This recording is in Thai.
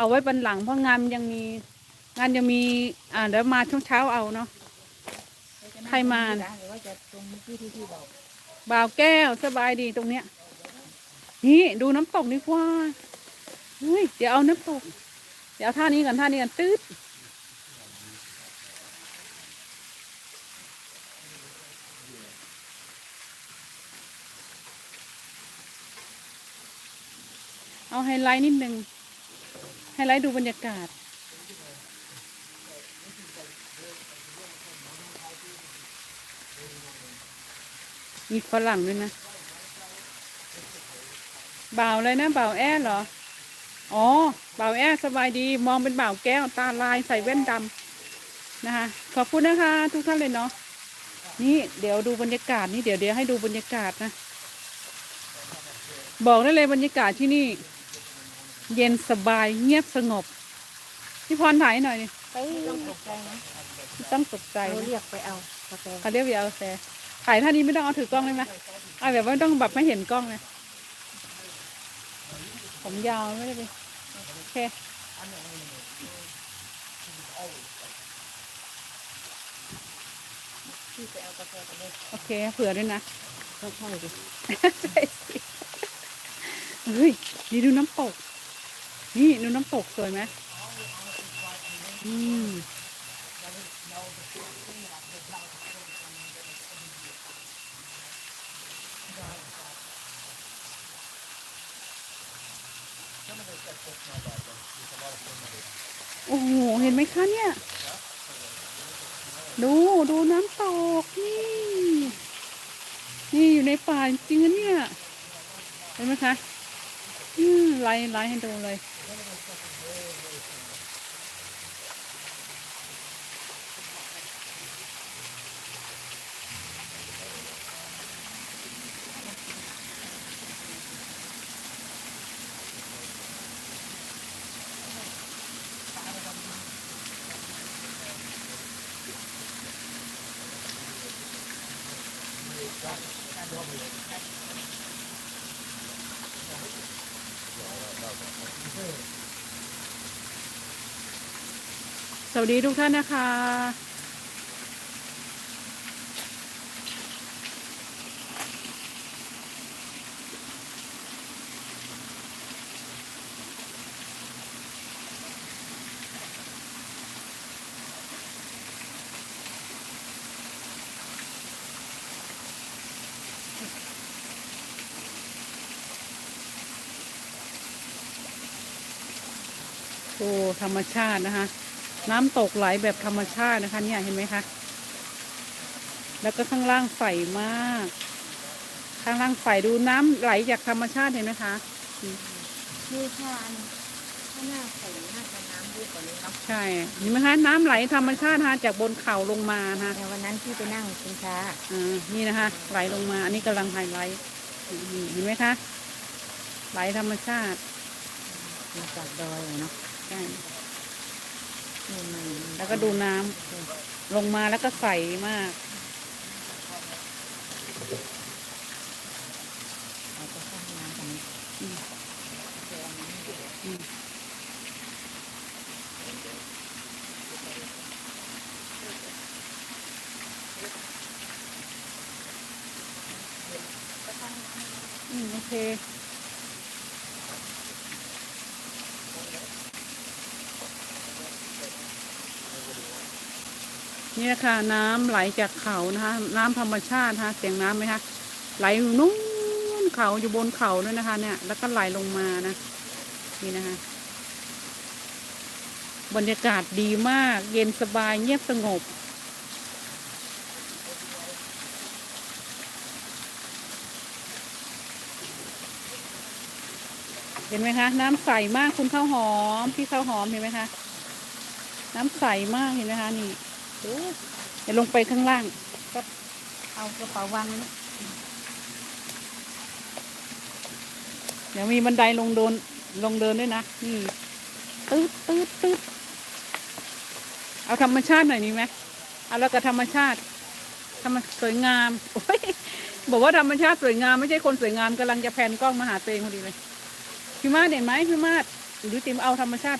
เอาไว้บันหลังเพราะงานยังมี งานยังมี อ่าเดี๋ยวมาช่วงเช้าเอาเนาะ ใครมา หรือว่าจะตรงเมื่อกี้ที่พี่บอกบ่าวแก้วสบายดีตรงเนี้ย นี่ดูน้ำตกนี่ว่าเฮ้ยเดี๋ยวเอาน้ำตก เดี๋ยวเอาท่านี้กันท่านี้กันตืดเอาไฮไลท์นิดนึง ไฮไลท์ดูบรรยากาศ มีฝรั่งด้วยนะบ่าวเลยนะบ่าวแอ้เหรอ อ๋อบ่าวแอ้สบายดีมองเป็นบ่าวแก้วตาลายใส่แว่นดำนะคะ ขอบคุณนะคะ ทุกท่านเลยเนาะนี่เดี๋ยวดูบรรยากาศนี่เดี๋ยวเดี๋ยวให้ดูบรรยากาศนะ บอกได้เลยบรรยากาศที่นี่ เย็นสบายเงียบสงบ พี่พรถ่ายให้หน่อยนี่ไปต้องตกใจนะไม่ต้องตกใจเรานะเรียกไปเอากาแฟเขาเรียกวิเอาแฟถ่ายท่านี้ไม่ต้องเอาถือกล้องเลยไหมเอาแบบว่าไม่ต้องแบบไม่เห็นกล้องเลยผมยาวไม่ได้ไปโอเคพี่ไปเอากาแฟกันเลยโอเคเผื่อด้วยนะก็ใช่ดิใช่สิเฮ้ยนี่ดูน้ำตก นี่ดูน้ำตกสวยไหมอืมโอ้โห เห็นไหมคะเนี่ย ดูดูน้ำตกนี่ นี่อยู่ในป่าจริงๆนะเนี่ย เห็นไหมคะ อืมไล่ไล่ให้ดูเลย สวัสดีทุกท่านนะคะ โอ้ธรรมชาตินะคะ น้ำตกไหลแบบธรรมชาตินะคะ เนี่ยเห็นไหมคะแล้วก็ข้างล่างใสมาก ข้างล่างใสดูน้ำไหลจากธรรมชาติเห็นไหมคะนี่ถ้าอันถ้าหน้าใสน่าจะน้ำเยอะกว่านี้เนาะใช่เห็นไหมคะน้ำไหลธรรมชาตินะคะจากบนเขาลงมานะคะแต่วันนั้นพี่ไปนั่งกินช้าอ่านี่นะคะ ไหลลงมา อันนี้กำลังไฮไลท์นี่เห็นไหมคะไหลธรรมชาติมาจากดอยอะเนาะ ใช่นี่มันแล้วก็ดูน้ำลงมาแล้วก็ใสมากเราจะสร้างน้ำกันนี้อืมอืมอืมโอเค นี่นะคะน้ำไหลจากเขานะคะน้ำธรรมชาตินะคะเสียงน้ำไหมคะไหลอยู่นู้นเขาอยู่บนเขาด้วยนะคะ เนี่ย แล้วก็ไหลลงมานะนี่นะคะ บรรยากาศดีมาก เย็นสบายเงียบสงบเห็นไหมคะ น้ำใสมากคุณข้าวหอม พี่ข้าวหอมเห็นไหมคะ น้ำใสมากเห็นไหมคะนี่ เดี๋ยวลงไปข้างล่างก็เอากระเป๋าวางนะเดี๋ยวมีบันไดลงเดินลงเดินด้วยนะนี่ตืดตืดตืดเอาธรรมชาติหน่อยนี้ไหมเอาแล้วก็ธรรมชาติธรรมสวยงามโอ้ยบอกว่าธรรมชาติสวยงามไม่ใช่คนสวยงามกำลังจะแพนกล้องมาหาตัวเองพอดีเลยพี่มาดเห็นไหมพี่มาดหรือติมเอาธรรมชาติ